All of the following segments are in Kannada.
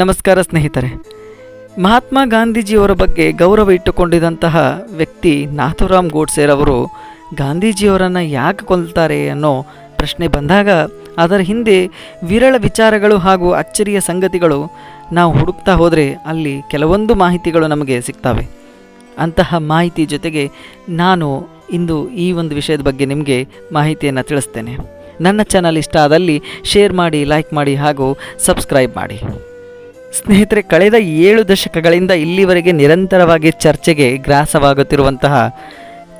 ನಮಸ್ಕಾರ ಸ್ನೇಹಿತರೆ. ಮಹಾತ್ಮ ಗಾಂಧೀಜಿಯವರ ಬಗ್ಗೆ ಗೌರವ ಇಟ್ಟುಕೊಂಡಿದ್ದಂತಹ ವ್ಯಕ್ತಿ ನಾಥುರಾಮ್ ಅವರು ಗಾಂಧೀಜಿಯವರನ್ನು ಯಾಕೆ ಕೊಲ್ತಾರೆ ಅನ್ನೋ ಪ್ರಶ್ನೆ ಬಂದಾಗ ಅದರ ಹಿಂದೆ ವಿರಳ ವಿಚಾರಗಳು ಹಾಗೂ ಅಚ್ಚರಿಯ ಸಂಗತಿಗಳು ನಾವು ಹುಡುಕ್ತಾ ಹೋದರೆ ಅಲ್ಲಿ ಕೆಲವೊಂದು ಮಾಹಿತಿಗಳು ನಮಗೆ ಸಿಗ್ತವೆ. ಅಂತಹ ಮಾಹಿತಿ ಜೊತೆಗೆ ನಾನು ಇಂದು ಈ ಒಂದು ವಿಷಯದ ಬಗ್ಗೆ ನಿಮಗೆ ಮಾಹಿತಿಯನ್ನು ತಿಳಿಸ್ತೇನೆ. ನನ್ನ ಚಾನಲ್ ಇಷ್ಟ ಆದಲ್ಲಿ ಶೇರ್ ಮಾಡಿ ಲೈಕ್ ಮಾಡಿ ಹಾಗೂ ಸಬ್ಸ್ಕ್ರೈಬ್ ಮಾಡಿ. ಸ್ನೇಹಿತರೆ, ಕಳೆದ ಏಳು ದಶಕಗಳಿಂದ ಇಲ್ಲಿವರೆಗೆ ನಿರಂತರವಾಗಿ ಚರ್ಚೆಗೆ ಗ್ರಾಸವಾಗುತ್ತಿರುವಂತಹ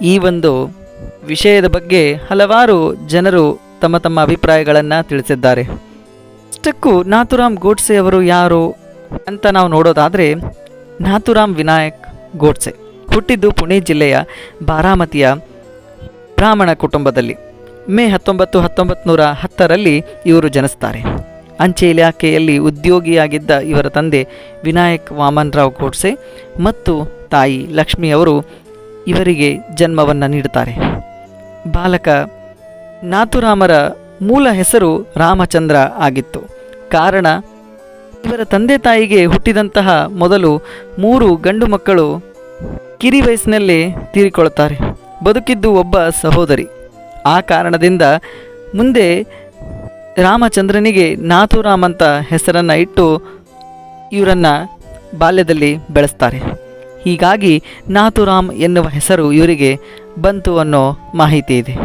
ಈ ಒಂದು ವಿಷಯದ ಬಗ್ಗೆ ಹಲವಾರು ಜನರು ತಮ್ಮ ತಮ್ಮ ಅಭಿಪ್ರಾಯಗಳನ್ನು ತಿಳಿಸಿದ್ದಾರೆ. ಅಷ್ಟಕ್ಕೂ ನಾಥುರಾಮ್ ಗೋಡ್ಸೆ ಅವರು ಯಾರು ಅಂತ ನಾವು ನೋಡೋದಾದರೆ, ನಾಥುರಾಮ್ ವಿನಾಯಕ್ ಗೋಡ್ಸೆ, ಹುಟ್ಟಿದ್ದು ಪುಣೆ ಜಿಲ್ಲೆಯ ಬಾರಾಮತಿಯ ಬ್ರಾಹ್ಮಣ ಕುಟುಂಬದಲ್ಲಿ. ಮೇ ಹತ್ತೊಂಬತ್ತು ಹತ್ತೊಂಬತ್ತು ನೂರ ಹತ್ತರಲ್ಲಿ ಇವರು ಜನಿಸ್ತಾರೆ. ಅಂಚೆ ಇಲಾಖೆಯಲ್ಲಿ ಉದ್ಯೋಗಿಯಾಗಿದ್ದ ಇವರ ತಂದೆ ವಿನಾಯಕ್ ವಾಮನ್ರಾವ್ ಗೋಡ್ಸೆ ಮತ್ತು ತಾಯಿ ಲಕ್ಷ್ಮಿ ಅವರು ಇವರಿಗೆ ಜನ್ಮವನ್ನು ನೀಡುತ್ತಾರೆ. ಬಾಲಕ ನಾಥುರಾಮರ ಮೂಲ ಹೆಸರು ರಾಮಚಂದ್ರ ಆಗಿತ್ತು. ಕಾರಣ ಇವರ ತಂದೆ ತಾಯಿಗೆ ಹುಟ್ಟಿದಂತಹ ಮೊದಲು ಮೂರು ಗಂಡು ಮಕ್ಕಳು ಕಿರಿ ವಯಸ್ಸಿನಲ್ಲೇ ತೀರಿಕೊಳ್ಳುತ್ತಾರೆ. ಬದುಕಿದ್ದು ಒಬ್ಬ ಸಹೋದರಿ. ಆ ಕಾರಣದಿಂದ ಮುಂದೆ ರಾಮಚಂದ್ರನಿಗೆ ನಾಥುರಾಮ್ ಅಂತ ಹೆಸರನ್ನು ಇಟ್ಟು ಇವರನ್ನು ಬಾಲ್ಯದಲ್ಲಿ ಬೆಳೆಸ್ತಾರೆ. ಹೀಗಾಗಿ ನಾಥುರಾಮ್ ಎನ್ನುವ ಹೆಸರು ಇವರಿಗೆ ಬಂತು ಅನ್ನೋ ಮಾಹಿತಿ ಇದೆ.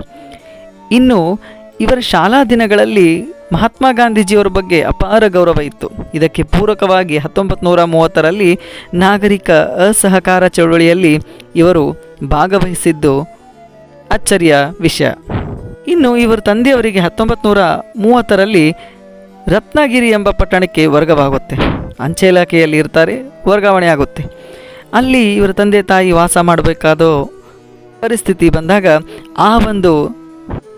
ಇನ್ನು ಇವರ ಶಾಲಾ ದಿನಗಳಲ್ಲಿ ಮಹಾತ್ಮ ಗಾಂಧೀಜಿಯವರ ಬಗ್ಗೆ ಅಪಾರ ಗೌರವ ಇತ್ತು. ಇದಕ್ಕೆ ಪೂರಕವಾಗಿ ಹತ್ತೊಂಬತ್ತು ನೂರ ಮೂವತ್ತರಲ್ಲಿ ನಾಗರಿಕ ಅಸಹಕಾರ ಚಳುವಳಿಯಲ್ಲಿ ಇವರು ಭಾಗವಹಿಸಿದ್ದು ಅಚ್ಚರಿಯ ವಿಷಯ. ಇನ್ನು ಇವರ ತಂದೆಯವರಿಗೆ ಹತ್ತೊಂಬತ್ತು ನೂರ ಮೂವತ್ತರಲ್ಲಿ ರತ್ನಗಿರಿ ಎಂಬ ಪಟ್ಟಣಕ್ಕೆ ವರ್ಗವಾಗುತ್ತೆ. ಅಂಚೆ ಇಲಾಖೆಯಲ್ಲಿ ಇರ್ತಾರೆ, ವರ್ಗಾವಣೆ ಆಗುತ್ತೆ. ಅಲ್ಲಿ ಇವರ ತಂದೆ ತಾಯಿ ವಾಸ ಮಾಡಬೇಕಾದ ಪರಿಸ್ಥಿತಿ ಬಂದಾಗ ಆ ಒಂದು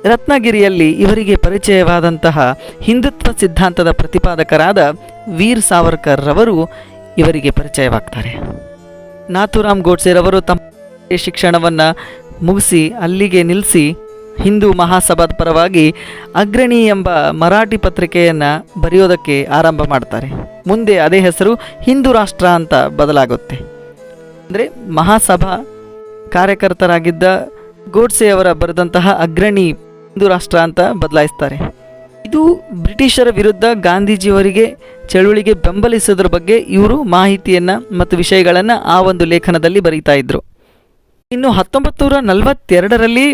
ರತ್ನಗಿರಿಯಲ್ಲಿ ಇವರಿಗೆ ಪರಿಚಯವಾದಂತಹ ಹಿಂದುತ್ವ ಸಿದ್ಧಾಂತದ ಪ್ರತಿಪಾದಕರಾದ ವೀರ್ ಸಾವರ್ಕರ್ ರವರು ಇವರಿಗೆ ಪರಿಚಯವಾಗ್ತಾರೆ. ನಾಥುರಾಮ್ ಗೋಡ್ಸೆರವರು ತಮ್ಮ ಶಿಕ್ಷಣವನ್ನು ಮುಗಿಸಿ ಅಲ್ಲಿಗೆ ನಿಲ್ಲಿಸಿ ಹಿಂದೂ ಮಹಾಸಭಾದ ಪರವಾಗಿ ಅಗ್ರಣಿ ಎಂಬ ಮರಾಠಿ ಪತ್ರಿಕೆಯನ್ನು ಬರೆಯೋದಕ್ಕೆ ಆರಂಭ ಮಾಡ್ತಾರೆ. ಮುಂದೆ ಅದೇ ಹೆಸರು ಹಿಂದೂ ರಾಷ್ಟ್ರ ಅಂತ ಬದಲಾಗುತ್ತೆ. ಅಂದರೆ ಮಹಾಸಭಾ ಕಾರ್ಯಕರ್ತರಾಗಿದ್ದ ಗೋಡ್ಸೆಯವರ ಬರೆದಂತಹ ಅಗ್ರಣಿ ಹಿಂದೂ ರಾಷ್ಟ್ರ ಅಂತ ಬದಲಾಯಿಸ್ತಾರೆ. ಇದು ಬ್ರಿಟಿಷರ ವಿರುದ್ಧ ಗಾಂಧೀಜಿಯವರಿಗೆ ಚಳುವಳಿಗೆ ಬೆಂಬಲಿಸೋದ್ರ ಬಗ್ಗೆ ಇವರು ಮಾಹಿತಿಯನ್ನು ಮತ್ತು ವಿಷಯಗಳನ್ನು ಆ ಒಂದು ಲೇಖನದಲ್ಲಿ ಬರೀತಾ ಇದ್ರು. ಇನ್ನು ಹತ್ತೊಂಬತ್ತು ನೂರ ನಲವತ್ತೆರಡರಲ್ಲಿ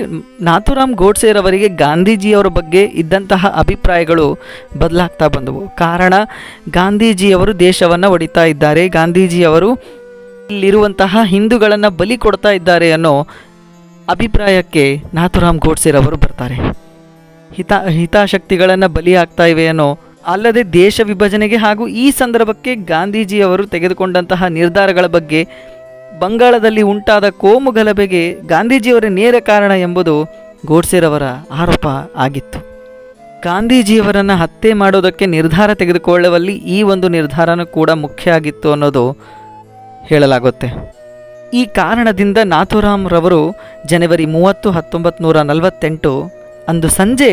ನಾಥುರಾಮ್ ಗೋಡ್ಸೆರವರಿಗೆ ಗಾಂಧೀಜಿಯವರ ಬಗ್ಗೆ ಇದ್ದಂತಹ ಅಭಿಪ್ರಾಯಗಳು ಬದಲಾಗ್ತಾ ಬಂದವು. ಕಾರಣ, ಗಾಂಧೀಜಿಯವರು ದೇಶವನ್ನು ಒಡಿತಾ ಇದ್ದಾರೆ. ಗಾಂಧೀಜಿಯವರು ಇಲ್ಲಿರುವಂತಹ ಹಿಂದೂಗಳನ್ನು ಬಲಿ ಕೊಡ್ತಾ ಇದ್ದಾರೆ ಅನ್ನೋ ಅಭಿಪ್ರಾಯಕ್ಕೆ ನಾಥುರಾಮ್ ಗೋಡ್ಸೆರವರು ಬರ್ತಾರೆ. ಹಿತ, ಹಿತಾಸಕ್ತಿಗಳನ್ನು ಬಲಿ ಆಗ್ತಾ ಇವೆ ಅನ್ನೋ, ಅಲ್ಲದೆ ದೇಶ ವಿಭಜನೆಗೆ ಹಾಗೂ ಈ ಸಂದರ್ಭಕ್ಕೆ ಗಾಂಧೀಜಿಯವರು ತೆಗೆದುಕೊಂಡಂತಹ ನಿರ್ಧಾರಗಳ ಬಗ್ಗೆ ಬಂಗಾಳದಲ್ಲಿ ಉಂಟಾದ ಕೋಮು ಗಲಭೆಗೆ ಗಾಂಧೀಜಿಯವರೇ ನೇರ ಕಾರಣ ಎಂಬುದು ಗೋಡ್ಸೆರವರ ಆರೋಪ ಆಗಿತ್ತು. ಗಾಂಧೀಜಿಯವರನ್ನು ಹತ್ಯೆ ಮಾಡೋದಕ್ಕೆ ನಿರ್ಧಾರ ತೆಗೆದುಕೊಳ್ಳುವಲ್ಲಿ ಈ ಒಂದು ನಿರ್ಧಾರನೂ ಕೂಡ ಮುಖ್ಯ ಆಗಿತ್ತು ಅನ್ನೋದು ಹೇಳಲಾಗುತ್ತೆ. ಈ ಕಾರಣದಿಂದ ನಾಥುರಾಮ್ ರವರು ಜನವರಿ ಮೂವತ್ತು ಹತ್ತೊಂಬತ್ತು ನೂರ ನಲವತ್ತೆಂಟು ಅಂದು ಸಂಜೆ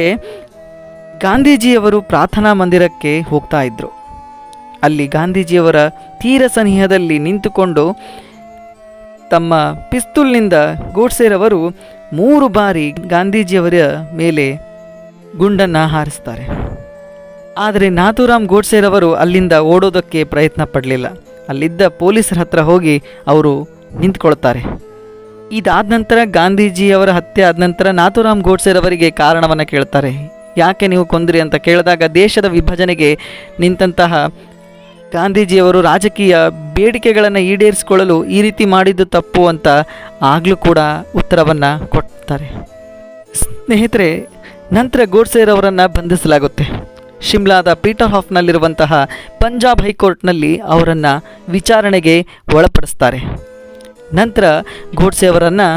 ಗಾಂಧೀಜಿಯವರು ಪ್ರಾರ್ಥನಾ ಮಂದಿರಕ್ಕೆ ಹೋಗ್ತಾ ಇದ್ದರು ಅಲ್ಲಿ ಗಾಂಧೀಜಿಯವರ ತೀರ ಸನಿಹದಲ್ಲಿ ನಿಂತುಕೊಂಡು ತಮ್ಮ ಪಿಸ್ತೂಲ್ನಿಂದ ಗೋಡ್ಸೆರವರು ಮೂರು ಬಾರಿ ಗಾಂಧೀಜಿಯವರ ಮೇಲೆ ಗುಂಡನ್ನು ಹಾರಿಸ್ತಾರೆ. ಆದರೆ ನಾಥೂರಾಮ್ ಗೋಡ್ಸೆರವರು ಅಲ್ಲಿಂದ ಓಡೋದಕ್ಕೆ ಪ್ರಯತ್ನ ಪಡಲಿಲ್ಲ. ಅಲ್ಲಿದ್ದ ಪೊಲೀಸರ ಹತ್ರ ಹೋಗಿ ಅವರು ನಿಂತ್ಕೊಳ್ತಾರೆ. ಇದಾದ ನಂತರ ಗಾಂಧೀಜಿಯವರ ಹತ್ಯೆ ಆದ ನಂತರ ನಾಥೂರಾಮ್ ಗೋಡ್ಸೆರವರಿಗೆ ಕಾರಣವನ್ನು ಕೇಳ್ತಾರೆ. ಯಾಕೆ ನೀವು ಕೊಂದ್ರಿ ಅಂತ ಕೇಳಿದಾಗ ದೇಶದ ವಿಭಜನೆಗೆ ನಿಂತಹ ಗಾಂಧೀಜಿಯವರು ರಾಜಕೀಯ ಬೇಡಿಕೆಗಳನ್ನು ಈಡೇರಿಸಿಕೊಳ್ಳಲು ಈ ರೀತಿ ಮಾಡಿದ್ದು ತಪ್ಪು ಅಂತ ಆಗಲೂ ಕೂಡ ಉತ್ತರವನ್ನು ಕೊಡ್ತಾರೆ. ಸ್ನೇಹಿತರೆ, ನಂತರ ಗೋಡ್ಸೆರವರನ್ನು ಬಂಧಿಸಲಾಗುತ್ತೆ. ಶಿಮ್ಲಾದ ಪೀಟರ್ ಹಾಫ್ನಲ್ಲಿರುವಂತಹ ಪಂಜಾಬ್ ಹೈಕೋರ್ಟ್ನಲ್ಲಿ ಅವರನ್ನು ವಿಚಾರಣೆಗೆ ಒಳಪಡಿಸ್ತಾರೆ. ನಂತರ ಗೋಡ್ಸೆ ಅವರನ್ನು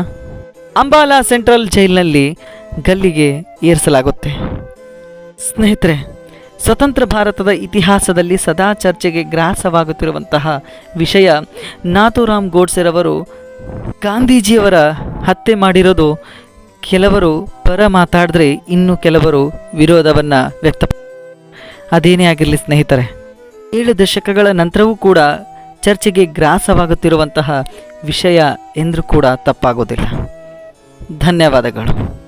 ಅಂಬಾಲಾ ಸೆಂಟ್ರಲ್ ಜೈಲಿನಲ್ಲಿ ಗಲ್ಲಿಗೆ ಏರಿಸಲಾಗುತ್ತೆ. ಸ್ನೇಹಿತರೆ ಸ್ವತಂತ್ರ ಭಾರತದ ಇತಿಹಾಸದಲ್ಲಿ ಸದಾ ಚರ್ಚೆಗೆ ಗ್ರಾಸವಾಗುತ್ತಿರುವಂತಹ ವಿಷಯ ನಾಥುರಾಮ್ ಗೋಡ್ಸೆರವರು ಗಾಂಧೀಜಿಯವರ ಹತ್ಯೆ ಮಾಡಿರೋದು ಕೆಲವರು ಪರ ಮಾತಾಡಿದ್ರೆ ಇನ್ನು ಕೆಲವರು ವಿರೋಧವನ್ನು ವ್ಯಕ್ತ ಅದೇನೇ ಆಗಿರಲಿ ಸ್ನೇಹಿತರೆ, ಏಳು ದಶಕಗಳ ನಂತರವೂ ಕೂಡ ಚರ್ಚೆಗೆ ಗ್ರಾಸವಾಗುತ್ತಿರುವಂತಹ ವಿಷಯ ಎಂದರೂ ಕೂಡ ತಪ್ಪಾಗೋದಿಲ್ಲ. ಧನ್ಯವಾದಗಳು.